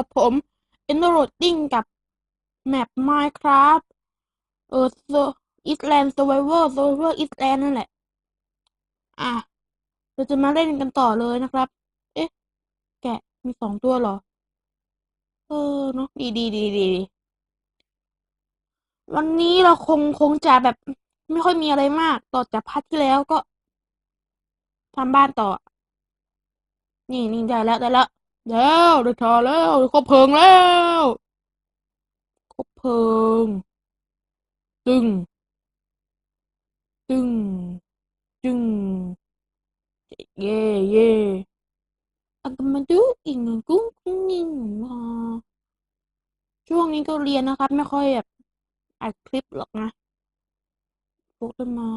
กับผม e n d o r o d i n g กับแมป Minecraft เออ Island Survivor Survivor Island นั่นแหละ อะ เราจะมาเล่นกันต่อเลยนะครับ เอ๊ะ แกะมีสองตัวเหรอ เออเนาะดีดีดีดีดีวันนี้เราคงคงจะแบบไม่ค่อยมีอะไรมาก ต่อจากพาร์ทที่แล้วก็ทำบ้านต่อ นี่นี่ได้แล้วได้แล้ว แล้วได้ทอแล้วคบเพลิงแล้วคบเพลิง ตึง ตึงจึง เย่เย่อันก็มาดูอีกหนึ่งกุ้งกุ้งนิ่งมาช่วงนี้ก็เรียนนะครับ ไม่ค่อยแบบอัดคลิปหรอกนะปลูกต้นไม้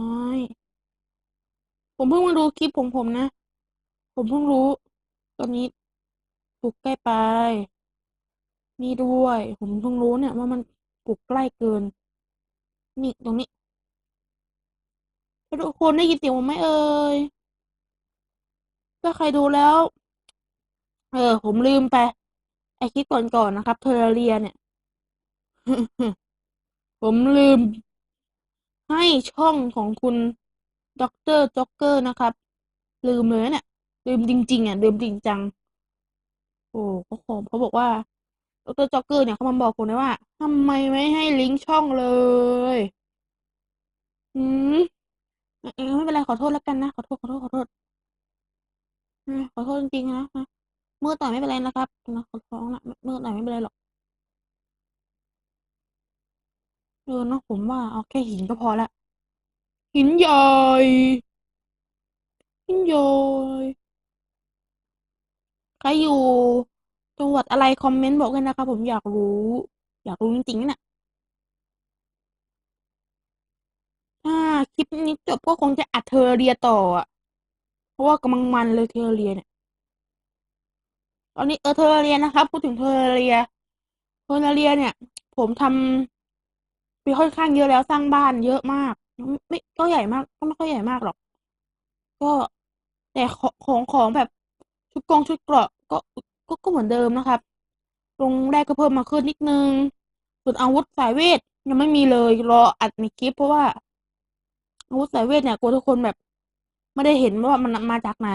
ผมเพิ่งมาดูคลิปของผมนะ ผมเพิ่งรู้ ตอนนี้ ปลูกใกล้ไป นี่ด้วย ผมเพิ่งรู้เนี่ยว่ามันปลูกใกล้เกิน นี่ตรงนี้ทุกคนได้ยินเสียงผมไหมเอ่ยถ้าใครดูแล้ว เออ ผมลืมไป ไอคลิปก่อนๆนะครับเทอร์เรียเนี่ย ผมลืม ให้ช่องของคุณด็อกเตอร์จ็อกเกอร์นะครับ ลืมเลยเนี่ยลืมจริง ๆ อะ ลืมจริงจัง โอ้เขาขอเขาบอกว่าดรจ็อกเกอร์เนี่ยเขามาบอกผมนะว่าทำไมไม่ให้ลิงก์ช่องเลย อืมเออไม่เป็นไรขอโทษแล้วกันนะ ขอโทษขอโทษขอโทษขอโทษจริงๆนะนะมือต่อยไม่เป็นไรนะครับนะขอร้องนะมือต่อยไม่เป็นไรหรอกเออเนาะผมว่าเอาแค่หินก็พอละหินใหญ่หินใหญ่ ครอยู่จังหวัดอะไรคอมเมนต์บอกกันนะครับผมอยากรู้ อยากรู้จริงๆนะถ้าคลิปนี้จบก็คงจะอัดเทอร์เรียต่ออะ เพราะว่ากำลังมันเลยเทอร์เรียเนี่ย ตอนนี้เออเทอร์เรียนะครับพูดถึงเทอร์เรียเทอร์เรียเนี่ย ผมทำไปค่อนข้างเยอะแล้วสร้างบ้านเยอะมาก ไม่ก็ใหญ่มากก็ไม่ค่อยใหญ่มากหรอก ก็แต่ของของแบบ ชุดกองชุดเกราะก็ก็ก็เหมือนเดิมนะครับ ตรงแรกก็เพิ่มมาขึ้นนิดนึง ส่วนอาวุธสายเวทยังไม่มีเลยรออัดในคลิปเพราะว่าอาวุธสายเวทเนี่ยกลัวทุกคนแบบ ไม่ได้เห็นว่ามันมาจากไหน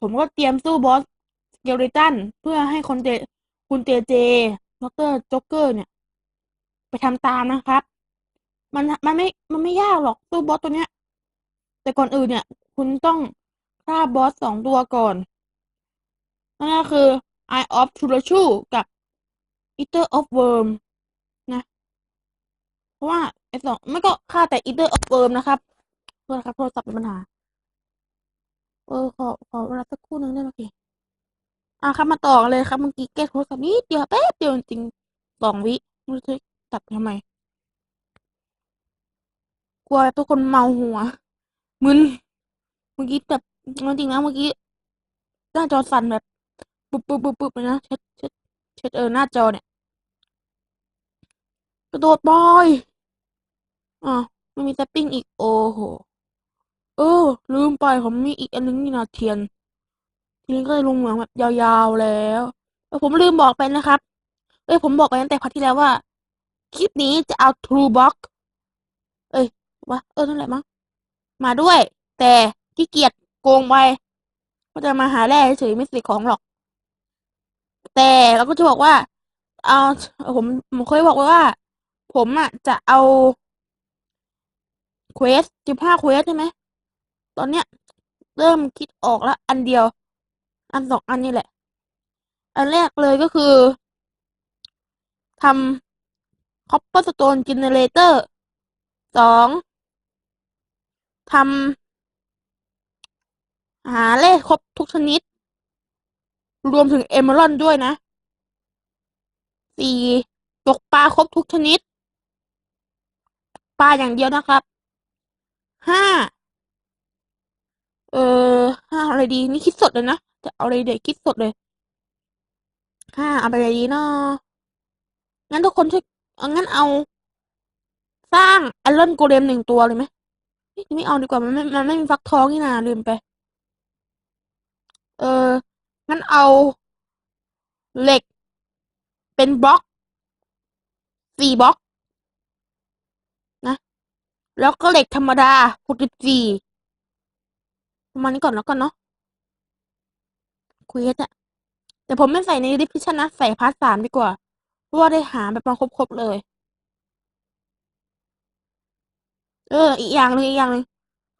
ผมก็เตรียมสู้บอสเกลิตันเพื่อให้คนเจคุณเจเจดรจ็อกเกอร์เนี่ย ไปทำตามนะครับ มันมันไม่มันไม่ยากหรอกสู้บอสตัวเนี้ย แต่ก่อนอื่นเนี่ย คุณต้อง ฆ่าบอสสองตัวก่อนนั่นก็คือ Eye of t u r a c h u กับ Eater of Worm นะ เพราะว่าไอสองไม่ก็ฆ่าแต่ Eater of Worm นะครับโทษครับโทรศัพท์มีปัญหา เออขอขอเวลาสักครู่นึงได้ไหมพี่อะครับมาต่อเลยครับเมื่อกี้แก้โทรศัพท์นิดเดียวแป๊บเดียวจริงสองวิไม่รู้จะตัดทำไม กลัวทุกคนเมาหัวมึนเมื่อกี้แบบ จริงนะเมื่อกี้ หน้าจอสั่นแบบปุ๊บปุ๊บปุ๊บปุ๊บเลยนะเช็ดเช็ดเช็ดเออหน้าจอเนี่ยกระโดดบอยอะไม่มีแซปปิ้งอีกโอ้โหเออ ลืมไปผมมีอีกอันนึงนี่นะเทียนทีนี้ก็เลยลงเหมืองแบบยาวๆแล้วแต่ผมลืมบอกไปนะครับ เอ้ยผมบอกไปตั้งแต่พาร์ทที่แล้วว่า คลิปนี้จะเอา True Box เอ้ยวะเออนั่นแหละมั้งมาด้วย แต่ขี้เกียจ โกงไปก็จะมาหาแร่เฉยไม่สิของหรอก แต่เราก็จะบอกว่า เอาผมผมเคยบอกไว้ว่า ผมอะจะเอาเควสสิบห้าเควสใช่ไหมตอนเนี้ย เริ่มคิดออกแล้ว อันเดียว อันสองอันนี่แหละ อันแรกเลยก็คือทำ copper stone generator สองทำ หาเลขครบทุกชนิด รวมถึงเอเมอรัลด้วยนะสี่ตกปลาครบทุกชนิด ปลาอย่างเดียวนะครับห้าเออห้าอะไรดี นี่คิดสดเลยนะจะเอาอะไรเด็กคิดสดเลยห้าเอาไปอะไรดีเนาะงั้นทุกคนช่วยงั้นเอา สร้างไอรอนโกเลมหนึ่งตัวเลยไหมไม่เอาดีกว่ามันไม่มันไม่มีฟักทองนี่นาลืมไป เออ งั้นเอาเหล็ก เป็นบล็อกสี่บล็อก นะ แล้วก็เหล็กธรรมดาหกสิบสี่ประมาณนี้ก่อนแล้วกันเนาะคุยอะแต่ผมไม่ใส่ในดิสคริชันนะ ใส่พาร์ทสามดีกว่า เพราะว่าได้หาแบบมาครบๆเลย เออ อีกอย่างหนึ่งอีกอย่างหนึ่ง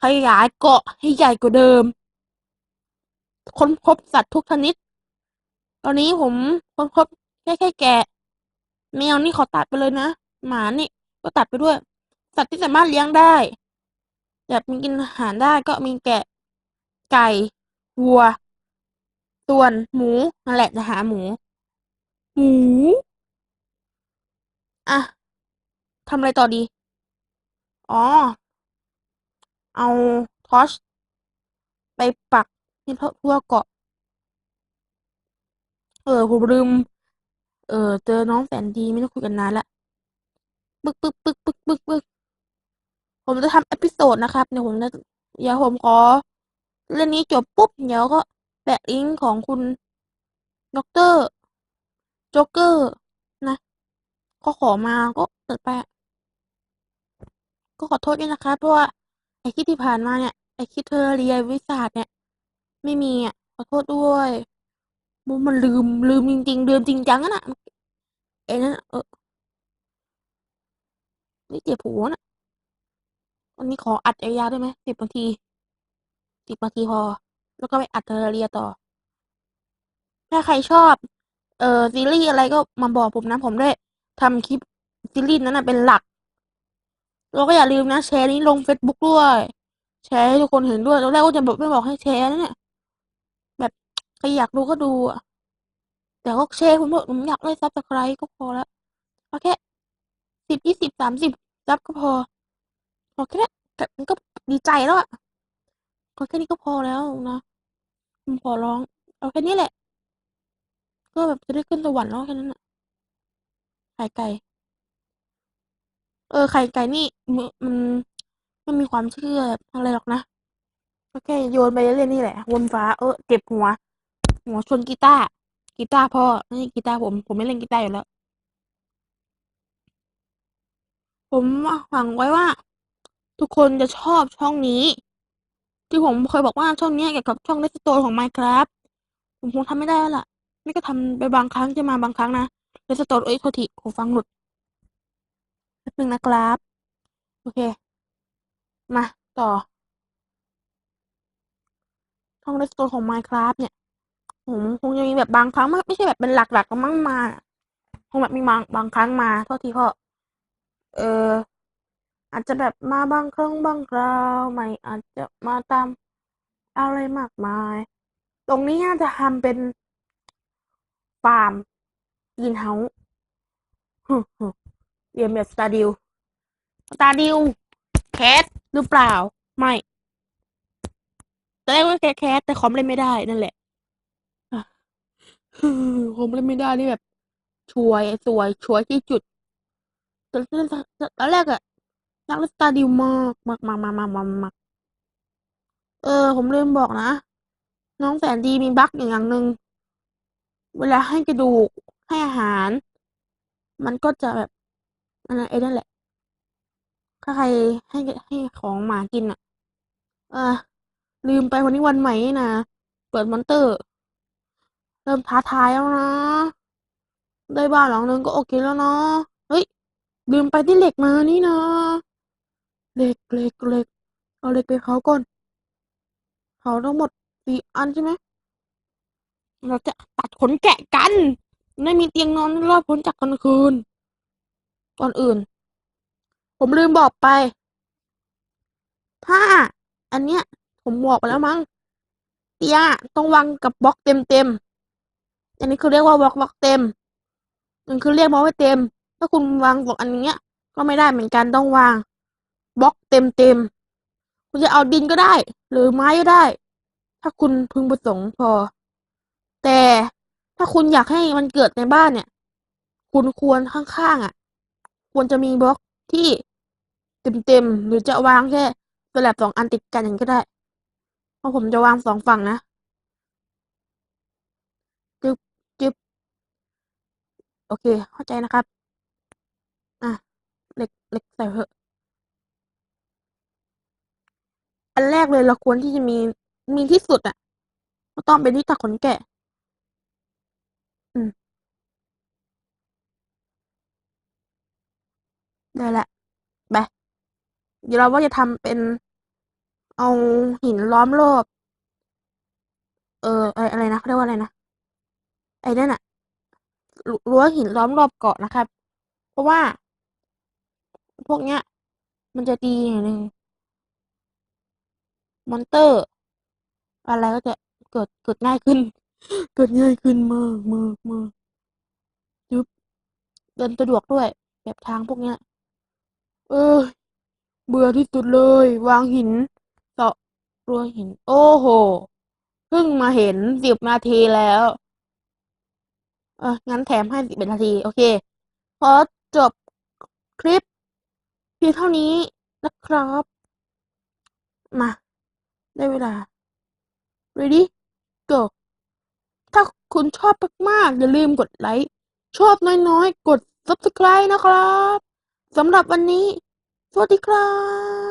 ขยายเกาะให้ใหญ่กว่าเดิม ค้นพบสัตว์ทุกชนิด ตอนนี้ผมค้นพบแค่แค่แกะ แมวนี่ขอตัดไปเลยนะ หมานี่ก็ตัดไปด้วย สัตว์ที่สามารถเลี้ยงได้แบบมีกินอาหารได้ก็มีแกะ ไก่วัวส่วนหมูนั่นแหละจะหาหมู หมูอะทำอะไรต่อดี อ๋อ เอาทอชไปปัก ที่ทั่วเกาะ เออผมลืม เออเจอน้องแสนดีไม่ต้องคุยกันนานละปึ๊กปึ๊กปึ๊กปึ๊กปึ๊กปึ๊กผมจะทำเอพิโซดนะครับเดี๋ยวผมจะเดี๋ยวผมขอเรื่องนี้จบปุ๊บเดี๋ยวก็แปะลิงก์ของคุณด็อกเตอร์โจ๊กเกอร์นะเขาขอมาก็เปิดไปก็ขอโทษด้วยนะครับเพราะว่าไอ้คลิปที่ผ่านมาเนี่ยไอ้คลิปเทอร์เรียวิสาสเนี่ย ไม่มีอะ ขอโทษด้วยมุมันลืม ลืมจริงๆลืมจริงจังอะน่ะไอ้นั่นเออนี่เจ็บหัวน่ะวันนี้ขออัดยาวๆได้ไหมสิบนาทีสิบนาทีพอ แล้วก็ไปอัดเทอร์เรียต่อ ถ้าใครชอบ เออซีรีส์อะไรก็มาบอกผมนะ ผมได้ทำคลิปซีรีส์นั้นนะเป็นหลักแล้วก็อย่าลืมนะ แชร์นี้ลง Facebook ด้วย แชร์ให้ทุกคนเห็นด้วยตอนแรกก็จะบอกไม่บอกให้แชร์นะเนี่ย ใครอยากดูก็ดูอะแต่ก็แชร์ผมบอกผมอยากได้ซับสไครต์ก็พอแล้วเอาแค่สิบยี่สิบสามสิบซับก็พอพอแค่นี้แต่มันก็ดีใจแล้วอะก็แค่นี้ก็พอแล้วนะผมขอร้อง เอาแค่นี้แหละ ก็แบบจะได้ขึ้นสวรรค์แล้วแค่นั้นอะไข่ไก่ เออไข่ไก่นี่มันมันไม่มีความเชื่ออะไรหรอกนะก็แค่โยนไปเรื่อยๆนี่แหละวนฟ้าเออเจ็บหัว หัวชนกีตาร์กีตาร์พ่อไม่กีตาร์ผม ผมไม่เล่นกีตาร์อยู่แล้ว ผมหวังไว้ว่า ทุกคนจะชอบช่องนี้ ที่ผมเคยบอกว่าช่องนี้เกี่ยวกับช่องเลสโตนของ Minecraft ผมคงทำไม่ได้แล้วล่ะ ไม่ก็ทำไปบางครั้งจะมาบางครั้งนะเลสโตนเอ้ยโทษทีหูฟังหลุดแป๊บนึงนะครับ โอเค มาต่อช่องเลสโตนของ Minecraft เนี่ย ผมคงจะมีแบบบางครั้งไม่ไม่ใช่แบบเป็นหลักๆก็มั่งมา คงแบบมีบางบางครั้งมาโทษทีพ่อเออ อาจจะแบบมาบางครั้งบางคราวไม่อาจจะมาตามอะไรมากมาย ตรงนี้น่าจะทำเป็นฟาร์มกินเฮาเรียนแบบสตาร์ดิวสตาร์ดิวแคสหรือเปล่า ไม่ตอนแรกว่าแคสแต่คอมเล่นไม่ได้นั่นแหละ คอมเล่นไม่ได้นี่แบบช่วยสวยช่วยที่จุดตอนแรกอะอยากเล่นสตาร์ดิวมากมากมากมากมากมากมาเออ ผมลืมบอกนะ น้องแสนดีมีบั๊กอย่างหนึ่งเวลาให้กระดูกให้อาหาร มันก็จะแบบอันนั้นไอ้นั่นแหละ ถ้าใครให้ให้ของหมากินอะ เออลืมไปวันนี้วันใหม่นี่นะเปิดมอนเตอร์ เริ่มท้าทายแล้วนะ ได้บ้านหลังนึงก็โอเคแล้วเนาะเฮ้ยลืมไปที่เหล็กมานี่นะเหล็กเหล็กเหล็กเอาเหล็กไปเผาก่อนเผาทั้งหมดสี่อันใช่ไหมเราจะตัดขนแกะกันไม่มีเตียงนอนรอดพ้นจากกลางคืน ก่อนอื่น ผมลืมบอกไป ถ้า อันเนี้ย ผมบอกไปแล้วมั้ง เตียงต้องวางกับบล็อกเต็มเต็ม อันนี้คือเรียกว่าบล็อกบล็อกเต็มมันคือเรียกบล็อกไม่เต็ม ถ้าคุณวางบล็อกอันเนี้ยก็ไม่ได้เหมือนกันต้องวางบล็อกเต็มเต็มคุณจะเอาดินก็ได้ หรือไม้ก็ได้ ถ้าคุณพึงประสงค์พอ แต่ถ้าคุณอยากให้มันเกิดในบ้านเนี่ย คุณควรข้างๆอะ ควรจะมีบล็อกที่เต็มๆหรือจะวางแค่สลับสองอันติดกันอย่างก็ได้เพราะผมจะวางสองฝั่งนะ โอเค เข้าใจนะครับ อะเหล็กเหล็กใส่เถอะ อันแรกเลยเราควรที่จะมีมีที่สุดอะก็ต้องเป็นที่ตักขนแกะ อืม ได้ละไปเดี๋ยวเราว่าจะทำเป็นเอาหินล้อมรอบ เอออะไรอะไรนะเขาเรียกว่าอะไรนะ ไอ้นั่นอะ รั้วหินล้อมรอบเกาะนะครับ เพราะว่า พวกเนี้ย มันจะดีอย่างหนึ่งมอนเตอร์ อะไรก็จะเกิดเกิดง่ายขึ้น เกิดง่ายขึ้นมากมากมากยึบเดินสะดวกด้วย แบบทางพวกเนี้ย เออ เบื่อที่สุดเลย วางหินเสาะรั้วหิน โอ้โหเพิ่งมาเห็นสิบนาทีแล้ว เอองั้นแถมให้สิบเอ็ดนาที โอเค ขอจบคลิปเพียงเท่านี้นะครับ มา ได้เวลา ready go ถ้าคุณชอบมากๆ อย่าลืมกดไลค์ ชอบน้อยๆ กด subscribe นะครับ สำหรับวันนี้ สวัสดีครับ